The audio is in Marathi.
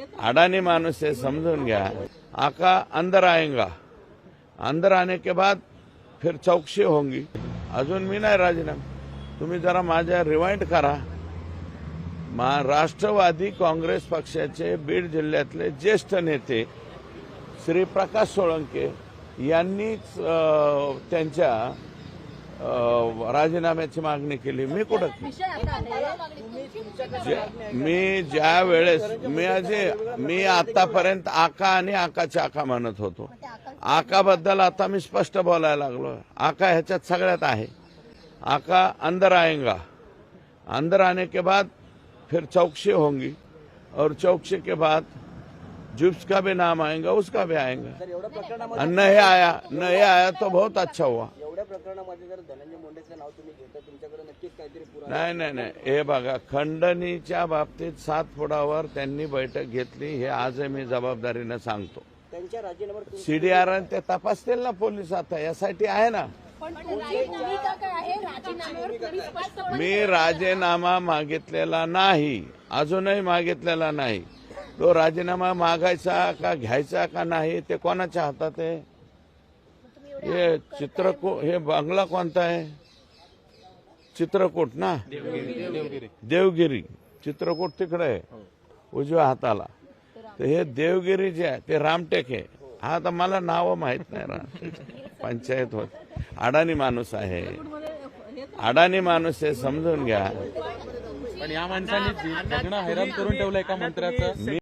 अडानी माणूस है समझून घ्या. आका अंदर आएगा. अंदर आने के बाद फिर चौकशी होंगी. अजून मी नाही राजीनामा. तुम्ही जरा माझ्या रिवाइंड करा. मा राष्ट्रवादी काँग्रेस पक्षाचे बीड जिल्ह्यातले ज्येष्ठ नेते श्री प्रकाश सोळंके यांनीच त्यांच्या राजीनाम्याची मागणी केली. मी कुठं? मी ज्या वेळेस मी अजे मी आतापर्यंत आका आणि आकाची आका म्हणत होतो. आकाबद्दल आता मी स्पष्ट बोलायला लागलो आका ह्याच्यात सगळ्यात आहे. आका अंदर आएगा अंदर आने के बाद फिर चौकशी होंगी. और चौकशी के बाद जिसका भी नाम आएगा उसका भी आएगा। नहीं आया नहीं आया तो बहुत अच्छा हुआ। एवढ्या प्रकरणामध्ये जर धनंजय मुंडेचं नाव तुम्ही घेता तुमच्याकडे नक्कीच काहीतरी पुरावा नाही नाही नाही. हे बघा खंडणीच्या बाबतीत सात फुटावर त्यांनी बैठक घेतली हे आजही मी जबाबदारीनं सांगतो. सीडीआर ते तपासतील ना पोलीस आता यासाठी आहे ना? मी राजीनामा मागितलेला नाही अजूनही मागितलेला नाही. तो राजीनामा मागायचा का घ्यायचा का नाही ते कोणाच्या हातात आहे? हे चित्रकूट हे बंगला कोणता आहे? चित्रकूट ना? देवगिरी. चित्रकूट तिकडे आहे उजव्या हाताला. तर हे देवगिरी जे आहे ते रामटेक आहे. हा आता मला नाव माहीत नाही रा पंचायत होत. अडाणी माणूस आहे. अडाणी माणूस आहे समजून घ्या. पण या माणसांनी हैराण करून ठेवलंय एका मंत्र्याचं?